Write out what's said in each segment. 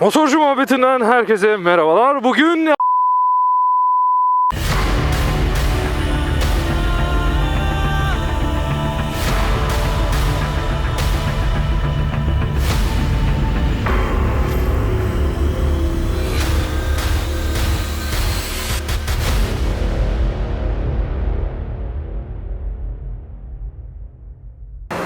Motorcu muhabbetinden herkese merhabalar. Bugün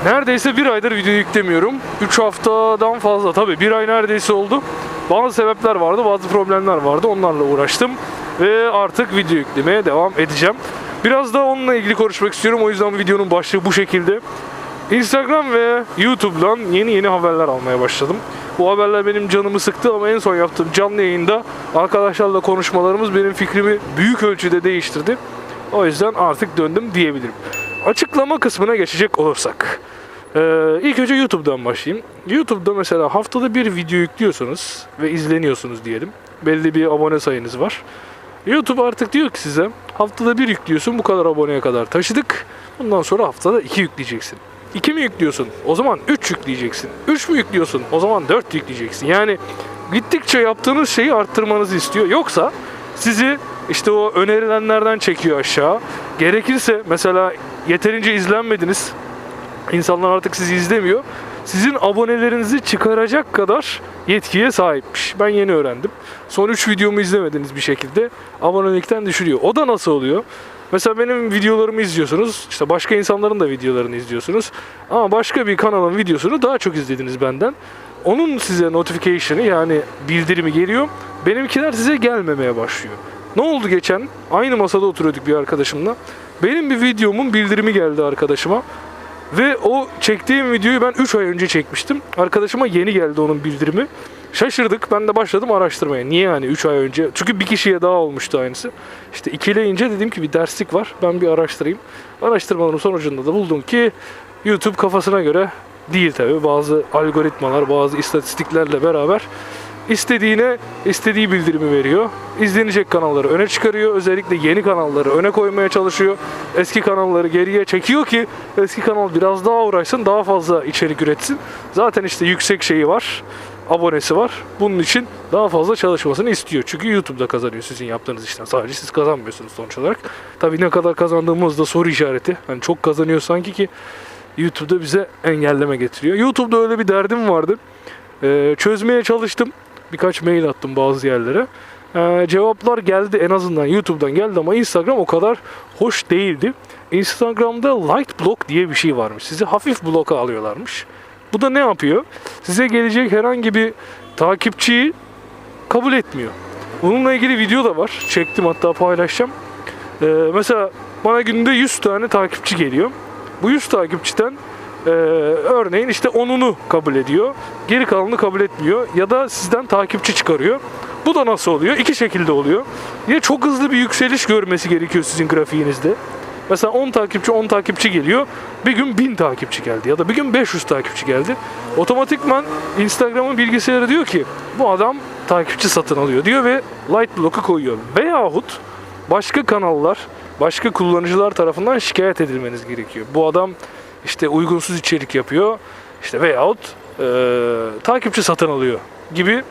Neredeyse bir aydır video yüklemiyorum. 3 haftadan fazla tabii bir ay neredeyse oldu. Bazı sebepler vardı, bazı problemler vardı. Onlarla uğraştım ve artık video yüklemeye devam edeceğim. Biraz da onunla ilgili konuşmak istiyorum. O yüzden videonun başlığı bu şekilde. Instagram ve YouTube'dan yeni yeni haberler almaya başladım. Bu haberler benim canımı sıktı ama en son yaptığım canlı yayında arkadaşlarla konuşmalarımız benim fikrimi büyük ölçüde değiştirdi. O yüzden artık döndüm diyebilirim. Açıklama kısmına geçecek olursak. Ee, ilk önce YouTube'dan başlayayım. YouTube'da mesela haftada bir video yüklüyorsanız ve izleniyorsunuz diyelim. Belli bir abone sayınız var. YouTube artık diyor ki size haftada bir yüklüyorsun bu kadar aboneye kadar taşıdık. Bundan sonra haftada iki yükleyeceksin. 2 mi yüklüyorsun? O zaman 3 yükleyeceksin. 3 mü yüklüyorsun? O zaman 4 yükleyeceksin. Yani gittikçe yaptığınız şeyi arttırmanızı istiyor. Yoksa sizi işte o önerilenlerden çekiyor aşağı. Gerekirse mesela yeterince izlenmediniz. İnsanlar artık sizi izlemiyor. Sizin abonelerinizi çıkaracak kadar yetkiye sahipmiş. Ben yeni öğrendim. Son 3 videomu izlemediniz bir şekilde abonelikten düşürüyor. O da nasıl oluyor? Mesela benim videolarımı izliyorsunuz. işte başka insanların da videolarını izliyorsunuz. Ama başka bir kanalın videosunu daha çok izlediniz benden. Onun size notification'ı yani bildirimi geliyor. Benimkiler size gelmemeye başlıyor. Ne oldu geçen? Aynı masada oturuyorduk bir arkadaşımla. Benim bir videomun bildirimi geldi arkadaşıma. Ve o çektiğim videoyu ben 3 ay önce çekmiştim. Arkadaşıma yeni geldi onun bildirimi. Şaşırdık. Ben de başladım araştırmaya. Niye yani 3 ay önce? Çünkü bir kişiye daha olmuştu aynısı. İşte ikileyince dedim ki bir derslik var. Ben bir araştırayım. Araştırmalarım sonucunda da buldum ki YouTube kafasına göre değil tabi. Bazı algoritmalar, bazı istatistiklerle beraber istediğine istediği bildirimi veriyor. İzlenecek kanalları öne çıkarıyor. Özellikle yeni kanalları öne koymaya çalışıyor. Eski kanalları geriye çekiyor ki eski kanal biraz daha uğraşsın, daha fazla içerik üretsin. Zaten işte yüksek şeyi var, abonesi var. Bunun için daha fazla çalışmasını istiyor. Çünkü YouTube'da kazanıyor sizin yaptığınız işten. Sadece siz kazanmıyorsunuz sonuç olarak. Tabii ne kadar kazandığımız da soru işareti. Hani çok kazanıyor sanki ki YouTube'da bize engelleme getiriyor. YouTube'da öyle bir derdim vardı. Ee, çözmeye çalıştım. Birkaç mail attım bazı yerlere. Ee, cevaplar geldi en azından YouTube'dan geldi ama Instagram o kadar hoş değildi. Instagram'da light block diye bir şey varmış. Sizi hafif bloka alıyorlarmış. Bu da ne yapıyor? Size gelecek herhangi bir takipçiyi kabul etmiyor. Bununla ilgili video da var. Çektim hatta paylaşacağım. Ee, mesela bana günde 100 tane takipçi geliyor. Bu 100 takipçiden ee, örneğin işte onunu kabul ediyor. Geri kalanını kabul etmiyor. Ya da sizden takipçi çıkarıyor. Bu da nasıl oluyor? İki şekilde oluyor. Ya çok hızlı bir yükseliş görmesi gerekiyor sizin grafiğinizde. Mesela 10 takipçi 10 takipçi geliyor. Bir gün 1000 takipçi geldi ya da bir gün 500 takipçi geldi. Otomatikman Instagram'ın bilgisayarı diyor ki bu adam takipçi satın alıyor diyor ve light block'u koyuyor. Veyahut başka kanallar, başka kullanıcılar tarafından şikayet edilmeniz gerekiyor. Bu adam işte uygunsuz içerik yapıyor işte veyahut e, takipçi satın alıyor gibi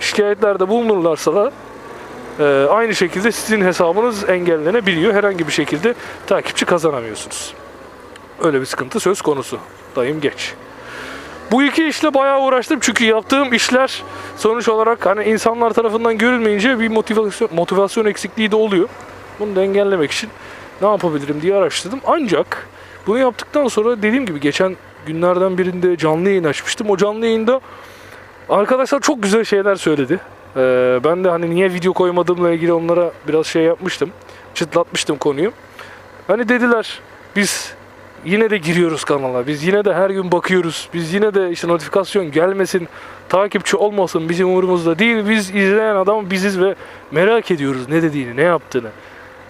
şikayetlerde bulunurlarsa da e, aynı şekilde sizin hesabınız engellenebiliyor. Herhangi bir şekilde takipçi kazanamıyorsunuz. Öyle bir sıkıntı söz konusu. Dayım geç. Bu iki işle bayağı uğraştım çünkü yaptığım işler sonuç olarak hani insanlar tarafından görülmeyince bir motivasyon motivasyon eksikliği de oluyor. Bunu da engellemek için ne yapabilirim diye araştırdım. Ancak bunu yaptıktan sonra dediğim gibi geçen günlerden birinde canlı yayın açmıştım. O canlı yayında arkadaşlar çok güzel şeyler söyledi. Ee, ben de hani niye video koymadığımla ilgili onlara biraz şey yapmıştım. Çıtlatmıştım konuyu. Hani dediler biz yine de giriyoruz kanala. Biz yine de her gün bakıyoruz. Biz yine de işte notifikasyon gelmesin, takipçi olmasın bizim umurumuzda değil. Biz izleyen adam biziz ve merak ediyoruz ne dediğini, ne yaptığını,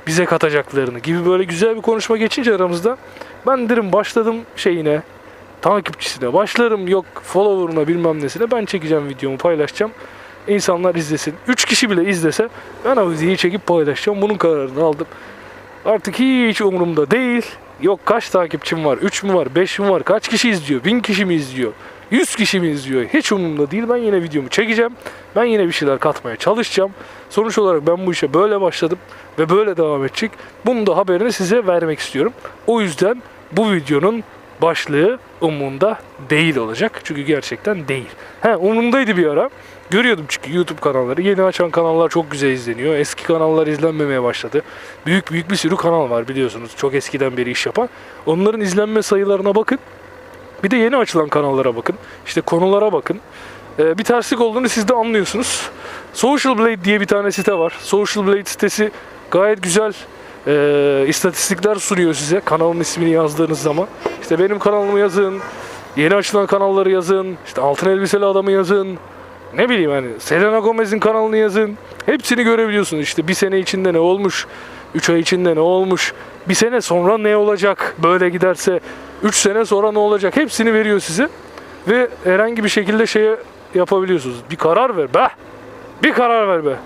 bize katacaklarını gibi böyle güzel bir konuşma geçince aramızda ben derim başladım şeyine, takipçisine, başlarım yok follower'ına bilmem nesine ben çekeceğim videomu paylaşacağım. İnsanlar izlesin. 3 kişi bile izlese ben o videoyu çekip paylaşacağım. Bunun kararını aldım. Artık hiç umurumda değil. Yok kaç takipçim var? 3 mü var? 5 mi var? Kaç kişi izliyor? 1000 kişi mi izliyor? 100 kişi mi izliyor? Hiç umurumda değil. Ben yine videomu çekeceğim. Ben yine bir şeyler katmaya çalışacağım. Sonuç olarak ben bu işe böyle başladım ve böyle devam edecek. Bunun da haberini size vermek istiyorum. O yüzden bu videonun başlığı umurumda değil olacak. Çünkü gerçekten değil. He umurumdaydı bir ara. Görüyordum çünkü YouTube kanalları. Yeni açan kanallar çok güzel izleniyor. Eski kanallar izlenmemeye başladı. Büyük büyük bir sürü kanal var biliyorsunuz. Çok eskiden beri iş yapan. Onların izlenme sayılarına bakın. Bir de yeni açılan kanallara bakın. İşte konulara bakın. Ee, bir terslik olduğunu siz de anlıyorsunuz. Social Blade diye bir tane site var. Social Blade sitesi gayet güzel e, istatistikler sunuyor size kanalın ismini yazdığınız zaman. İşte benim kanalımı yazın, yeni açılan kanalları yazın, işte altın elbiseli adamı yazın, ne bileyim hani Selena Gomez'in kanalını yazın. Hepsini görebiliyorsunuz. İşte bir sene içinde ne olmuş, 3 ay içinde ne olmuş, bir sene sonra ne olacak böyle giderse, 3 sene sonra ne olacak hepsini veriyor size. Ve herhangi bir şekilde şeye yapabiliyorsunuz. Bir karar ver be. Bir karar ver be.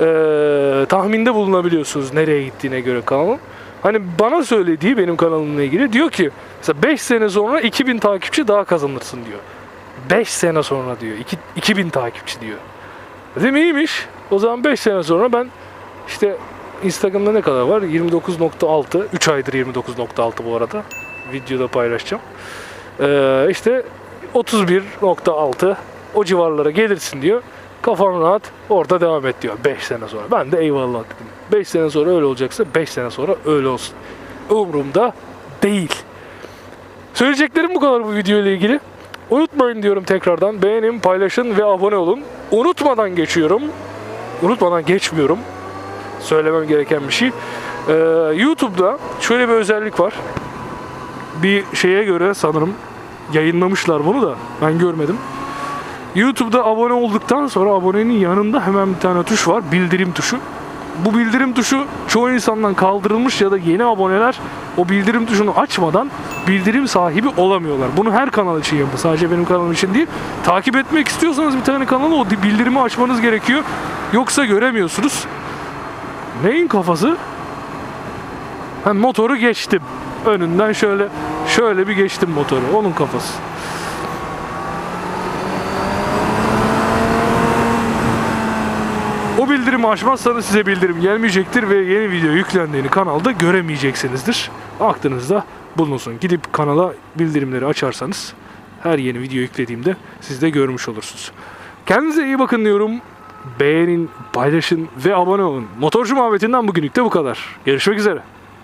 Ee, tahminde bulunabiliyorsunuz nereye gittiğine göre kanalın. Hani bana söylediği benim kanalımla ilgili diyor ki mesela 5 sene sonra 2000 takipçi daha kazanırsın diyor. 5 sene sonra diyor. iki- 2000 takipçi diyor. Dedim iyiymiş. O zaman 5 sene sonra ben işte Instagram'da ne kadar var? 29.6. 3 aydır 29.6 bu arada. Videoda paylaşacağım. Ee, işte 31.6 o civarlara gelirsin diyor. Kafan rahat orada devam et diyor 5 sene sonra. Ben de eyvallah dedim. 5 sene sonra öyle olacaksa 5 sene sonra öyle olsun. Umurumda değil. Söyleyeceklerim bu kadar bu video ile ilgili. Unutmayın diyorum tekrardan. Beğenin, paylaşın ve abone olun. Unutmadan geçiyorum. Unutmadan geçmiyorum. Söylemem gereken bir şey. Ee, YouTube'da şöyle bir özellik var. Bir şeye göre sanırım yayınlamışlar bunu da ben görmedim. YouTube'da abone olduktan sonra abonenin yanında hemen bir tane tuş var. Bildirim tuşu. Bu bildirim tuşu çoğu insandan kaldırılmış ya da yeni aboneler o bildirim tuşunu açmadan bildirim sahibi olamıyorlar. Bunu her kanal için yapın. Sadece benim kanalım için değil. Takip etmek istiyorsanız bir tane kanalı o bildirimi açmanız gerekiyor. Yoksa göremiyorsunuz. Neyin kafası? Ha, motoru geçtim. Önünden şöyle şöyle bir geçtim motoru. Onun kafası. O bildirimi açmazsanız size bildirim gelmeyecektir ve yeni video yüklendiğini kanalda göremeyeceksinizdir. Aklınızda bulunsun. Gidip kanala bildirimleri açarsanız her yeni video yüklediğimde siz de görmüş olursunuz. Kendinize iyi bakın diyorum. Beğenin, paylaşın ve abone olun. Motorcu muhabbetinden bugünlük de bu kadar. Görüşmek üzere.